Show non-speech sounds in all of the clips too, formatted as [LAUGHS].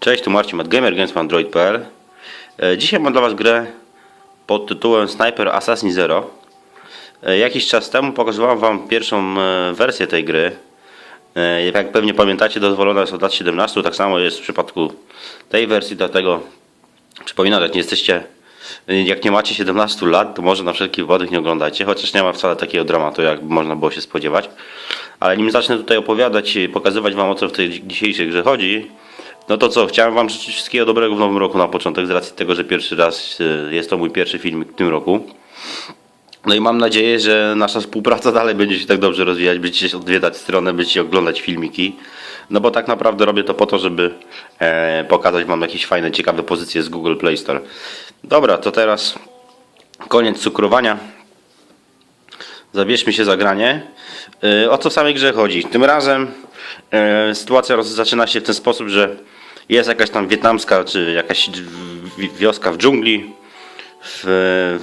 Cześć, tu Marcin Madgamer, gamesandroid.pl E, Dzisiaj mam dla Was grę pod tytułem Sniper Assassin Zero. E, Jakiś czas temu pokazywałem Wam pierwszą e, wersję tej gry. Jak pewnie pamiętacie, dozwolona jest od lat 17, tak samo jest w przypadku tej wersji, dlatego przypominam, jak nie jesteście, jak nie macie 17 lat, to może na wszelki wypadek nie oglądajcie, chociaż nie ma wcale takiego dramatu, jak można było się spodziewać. Ale nim zacznę tutaj opowiadać i pokazywać Wam o co w tej dzisiejszej grze chodzi, no to co, chciałem Wam życzyć wszystkiego dobrego w nowym roku na początek, z racji tego, że pierwszy raz e, jest to mój pierwszy filmik w tym roku. No i mam nadzieję, że nasza współpraca [LAUGHS] dalej będzie się tak dobrze rozwijać, będziecie odwiedzać stronę, będziecie oglądać filmiki. No bo tak naprawdę robię to po to, żeby e, pokazać Wam jakieś fajne, ciekawe pozycje z Google Play Store. Dobra, to teraz koniec cukrowania. Zabierzmy się za granie. E, O co w samej grze chodzi? Tym razem e, sytuacja zaczyna się w ten sposób, że jest jakaś tam wietnamska czy jakaś wi- wioska w dżungli.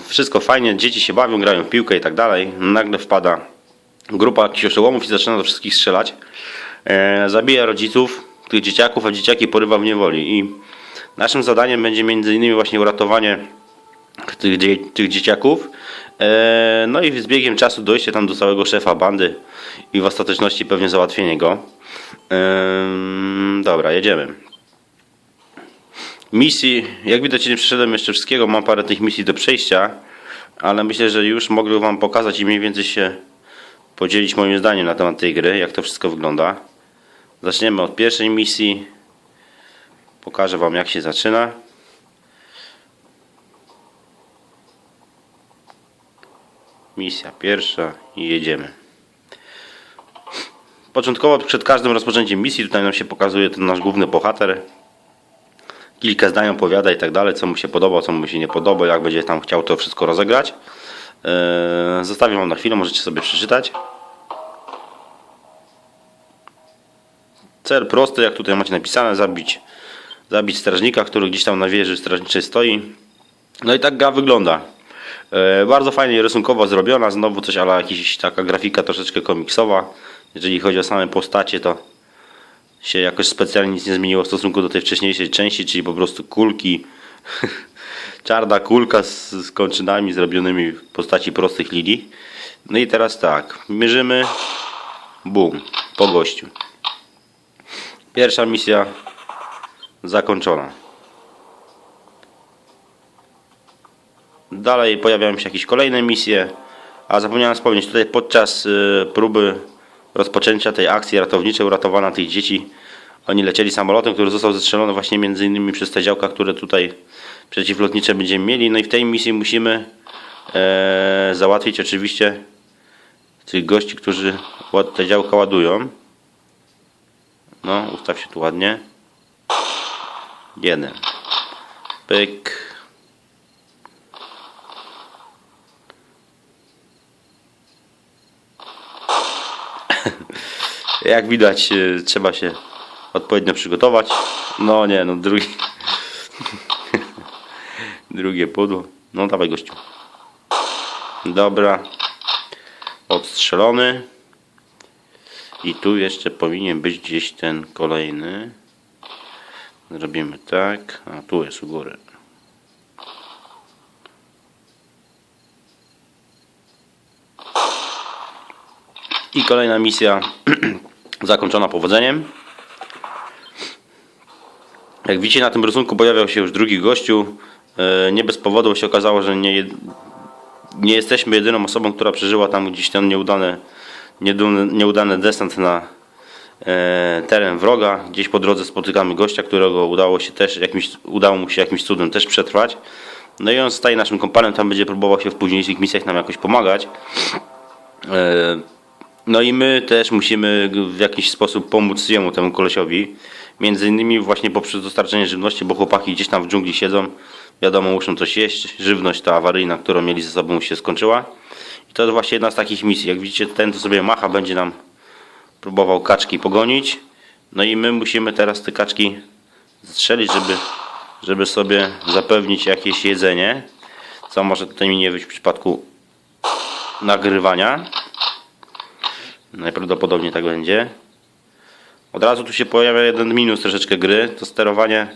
Wszystko fajnie, dzieci się bawią, grają w piłkę i tak dalej. Nagle wpada grupa jakichś oszołomów i zaczyna do wszystkich strzelać. E, zabija rodziców tych dzieciaków, a dzieciaki porywa w niewoli. I naszym zadaniem będzie między innymi właśnie uratowanie tych, tych dzieciaków. E, no i z biegiem czasu dojście tam do całego szefa bandy i w ostateczności pewnie załatwienie go. Em, dobra, jedziemy. Misji, jak widać nie przeszedłem jeszcze wszystkiego, mam parę tych misji do przejścia, ale myślę, że już mogę Wam pokazać i mniej więcej się podzielić moim zdaniem na temat tej gry, jak to wszystko wygląda. Zaczniemy od pierwszej misji. Pokażę Wam jak się zaczyna. Misja pierwsza i jedziemy. Początkowo przed każdym rozpoczęciem misji tutaj nam się pokazuje ten nasz główny bohater. Kilka zdań opowiada i tak dalej, co mu się podoba, co mu się nie podoba, jak będzie tam chciał to wszystko rozegrać. Eee, Zostawię wam na chwilę, możecie sobie przeczytać. Cel prosty, jak tutaj macie napisane, zabić, zabić strażnika, który gdzieś tam na wieży strażniczej stoi. No i tak gra wygląda. E, bardzo fajnie rysunkowo zrobiona, znowu coś ale jakaś taka grafika troszeczkę komiksowa. Jeżeli chodzi o same postacie, to się jakoś specjalnie nic nie zmieniło w stosunku do tej wcześniejszej części, czyli po prostu kulki. [LAUGHS] Czarna kulka z, z kończynami zrobionymi w postaci prostych linii. No i teraz tak, mierzymy. Bum, po gościu. Pierwsza misja zakończona. Dalej pojawiają się jakieś kolejne misje, a zapomniałem wspomnieć, tutaj podczas y, próby rozpoczęcia tej akcji ratowniczej uratowania tych dzieci, oni lecieli samolotem, który został zestrzelony właśnie między innymi przez te działka, które tutaj przeciwlotnicze będziemy mieli. No i w tej misji musimy e, załatwić oczywiście tych gości, którzy te działka ładują. No, ustaw się tu ładnie. Jeden. Pyk. Jak widać, e, trzeba się odpowiednio przygotować. No nie, no drugi. [LAUGHS] Drugie pudło. No dawaj gościu. Dobra. Odstrzelony. I tu jeszcze powinien być gdzieś ten kolejny. Zrobimy tak. A tu jest u góry. I kolejna misja [CLEARS THROAT] zakończona powodzeniem. Jak widzicie na tym rysunku pojawiał się już drugi gościu. E, Nie bez powodu, się okazało, że nie, nie jesteśmy jedyną osobą, która przeżyła tam gdzieś ten nieudany, nieudany, desant na e, teren wroga. Gdzieś po drodze spotykamy gościa, którego udało się też jakimś, udało mu się jakimś cudem też przetrwać. No i on zostaje naszym kompanem, tam będzie próbował się w późniejszych misjach nam jakoś pomagać. No i my też musimy w jakiś sposób pomóc jemu, temu kolesiowi. Między innymi właśnie poprzez dostarczenie żywności, bo chłopaki gdzieś tam w dżungli siedzą. Wiadomo, muszą coś jeść. Żywność ta awaryjna, którą mieli ze sobą się skończyła. I to jest właśnie jedna z takich misji. Jak widzicie, ten tu sobie macha, będzie nam próbował kaczki pogonić. No i my musimy teraz te kaczki strzelić, żeby, żeby sobie zapewnić jakieś jedzenie. Co może tutaj mi nie wyjść w przypadku nagrywania. Najprawdopodobniej tak będzie. Od razu tu się pojawia jeden minus troszeczkę gry, to sterowanie,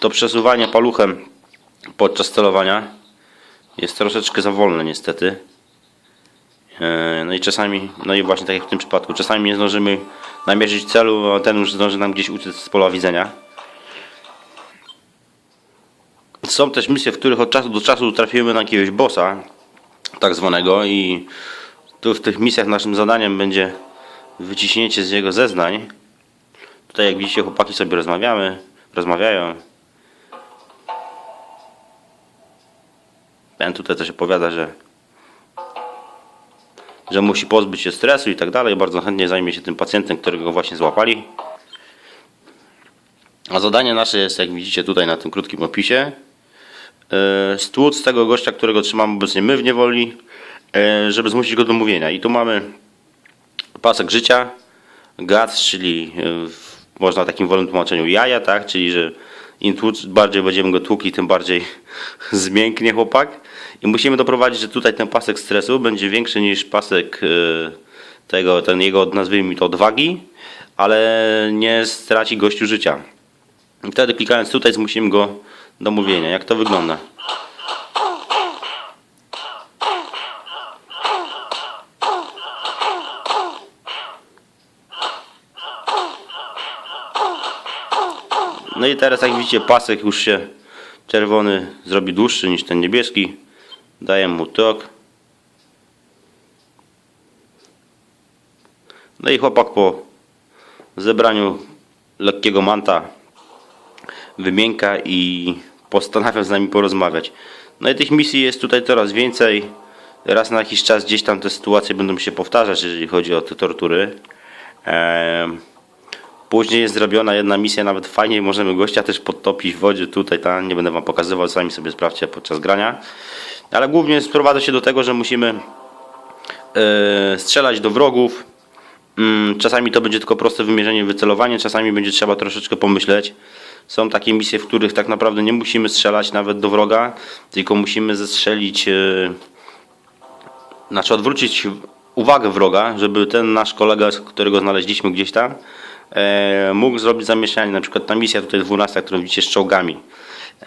to przesuwanie paluchem podczas celowania jest troszeczkę za wolne niestety. E, No i czasami, no i właśnie tak jak w tym przypadku, czasami nie zdążymy namierzyć celu, a ten już zdąży nam gdzieś uciec z pola widzenia. Są też misje, w których od czasu do czasu trafimy na jakiegoś bossa, tak zwanego i tu w tych misjach naszym zadaniem będzie wyciśnięcie z jego zeznań. Tutaj jak widzicie chłopaki sobie rozmawiamy, rozmawiają. Ten tutaj też opowiada, że że musi pozbyć się stresu i tak dalej. Bardzo chętnie zajmie się tym pacjentem, którego właśnie złapali. A zadanie nasze jest, jak widzicie tutaj na tym krótkim opisie, stłuc tego gościa, którego trzymamy obecnie my w niewoli, e, żeby zmusić go do mówienia. I tu mamy pasek życia, guts, czyli e, można w takim wolnym tłumaczeniu jaja, tak? Czyli, że im tłuc, bardziej będziemy go tłukli, tym bardziej [LAUGHS] zmięknie chłopak. I musimy doprowadzić, że tutaj ten pasek stresu będzie większy niż pasek e, tego, ten jego, nazwijmy to odwagi, ale nie straci gościu życia. I wtedy klikając tutaj zmusimy go do mówienia. Jak to wygląda? No i teraz jak widzicie pasek już się czerwony zrobi dłuższy niż ten niebieski. Daję mu tok. No i chłopak po zebraniu lekkiego manta wymięka i postanawia z nami porozmawiać. No i tych misji jest tutaj coraz więcej. Raz na jakiś czas gdzieś tam te sytuacje będą się powtarzać, jeżeli chodzi o te tortury. Później jest zrobiona jedna misja, nawet fajnie możemy gościa też podtopić w wodzie tutaj, ta, nie będę wam pokazywał, sami sobie sprawdźcie podczas grania. Ale głównie sprowadza się do tego, że musimy e, strzelać do wrogów. Mm, Czasami to będzie tylko proste wymierzenie, wycelowanie, czasami będzie trzeba troszeczkę pomyśleć. Są takie misje, w których tak naprawdę nie musimy strzelać nawet do wroga, tylko musimy zestrzelić, e, znaczy odwrócić uwagę wroga, żeby ten nasz kolega, którego znaleźliśmy gdzieś tam, e, mógł zrobić zamieszanie. Na przykład ta misja tutaj 12, którą widzicie z czołgami.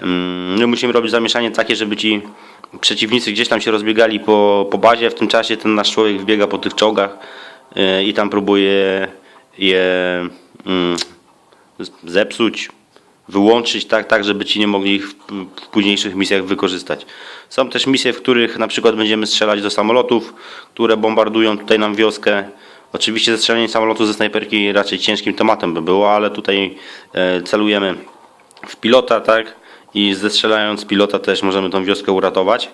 Mm, My musimy robić zamieszanie takie, żeby ci przeciwnicy gdzieś tam się rozbiegali po, po bazie. W tym czasie ten nasz człowiek wbiega po tych czołgach e, i tam próbuje je mm, zepsuć, wyłączyć tak, tak, żeby ci nie mogli ich w, późniejszych misjach wykorzystać. Są też misje, w których na przykład będziemy strzelać do samolotów, które bombardują tutaj nam wioskę. Oczywiście zestrzelenie samolotu ze snajperki raczej ciężkim tematem by było, ale tutaj e, celujemy w pilota, tak? I zestrzelając pilota też możemy tą wioskę uratować.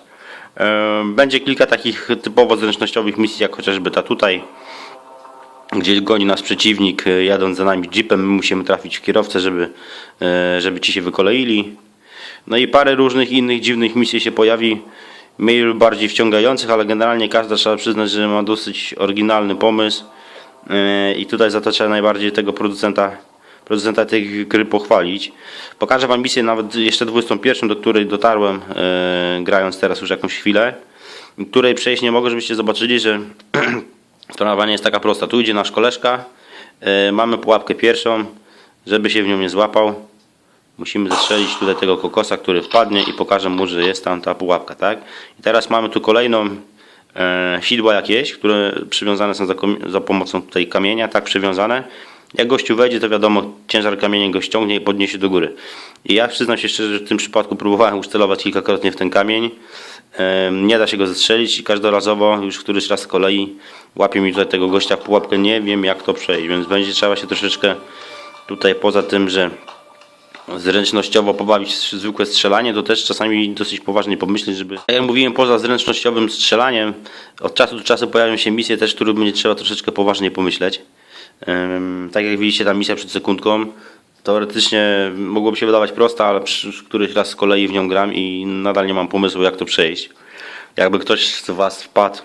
E, Będzie kilka takich typowo zręcznościowych misji, jak chociażby ta tutaj, gdzie goni nas przeciwnik, e, jadąc za nami jeepem, my musimy trafić w kierowcę, żeby, e, żeby ci się wykoleili. No i parę różnych innych dziwnych misji się pojawi, mniej lub bardziej wciągających, ale generalnie każda trzeba przyznać, że ma dosyć oryginalny pomysł E, i tutaj za to trzeba najbardziej tego producenta, producenta tej gry pochwalić. Pokażę Wam misję nawet jeszcze 21, do której dotarłem, grając teraz już jakąś chwilę, której przejść nie mogę, żebyście zobaczyli, że [CLEARS THROAT] Sprawa nie jest taka prosta. Tu idzie nasz koleżka, e, mamy pułapkę pierwszą, żeby się w nią nie złapał. Musimy zestrzelić tutaj tego kokosa, który wpadnie i pokażę mu, że jest tam ta pułapka, tak? I teraz mamy tu kolejną e, sidła jakieś, które przywiązane są za, za pomocą tutaj kamienia, tak przywiązane. Jak gościu wejdzie, to wiadomo, ciężar kamienia go ściągnie i podniesie do góry. I ja przyznam się szczerze, że w tym przypadku próbowałem już celować kilkakrotnie w ten kamień. Nie da się go zestrzelić i każdorazowo, już któryś raz z kolei łapie mi tutaj tego gościa pułapkę. Nie wiem jak to przejść, więc będzie trzeba się troszeczkę tutaj poza tym, że zręcznościowo pobawić zwykłe strzelanie, to też czasami dosyć poważnie pomyśleć, żeby... Tak jak mówiłem, poza zręcznościowym strzelaniem, od czasu do czasu pojawią się misje też, które będzie trzeba troszeczkę poważnie pomyśleć. Tak jak widzicie, ta misja przed sekundką, teoretycznie mogłoby się wydawać prosta, ale przy któryś raz z kolei w nią gram i nadal nie mam pomysłu, jak to przejść. Jakby ktoś z Was wpadł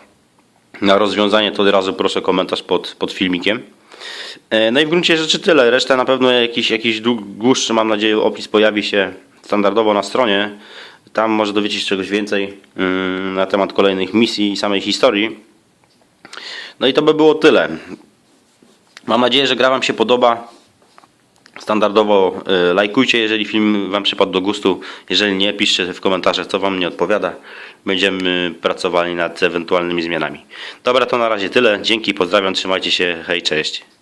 na rozwiązanie, to od razu proszę komentarz pod, pod filmikiem. E, No i w gruncie rzeczy tyle. Reszta na pewno jakiś, jakiś dłu- dłuższy, mam nadzieję, opis pojawi się standardowo na stronie. Tam może dowiedzieć się czegoś więcej mm, na temat kolejnych misji i samej historii. No i to by było tyle. Mam nadzieję, że gra Wam się podoba. Standardowo e, lajkujcie, jeżeli film Wam przypadł do gustu. Jeżeli nie, piszcie w komentarzach, co Wam nie odpowiada. Będziemy pracowali nad ewentualnymi zmianami. Dobra, to na razie tyle. Dzięki, pozdrawiam, trzymajcie się. Hej, cześć.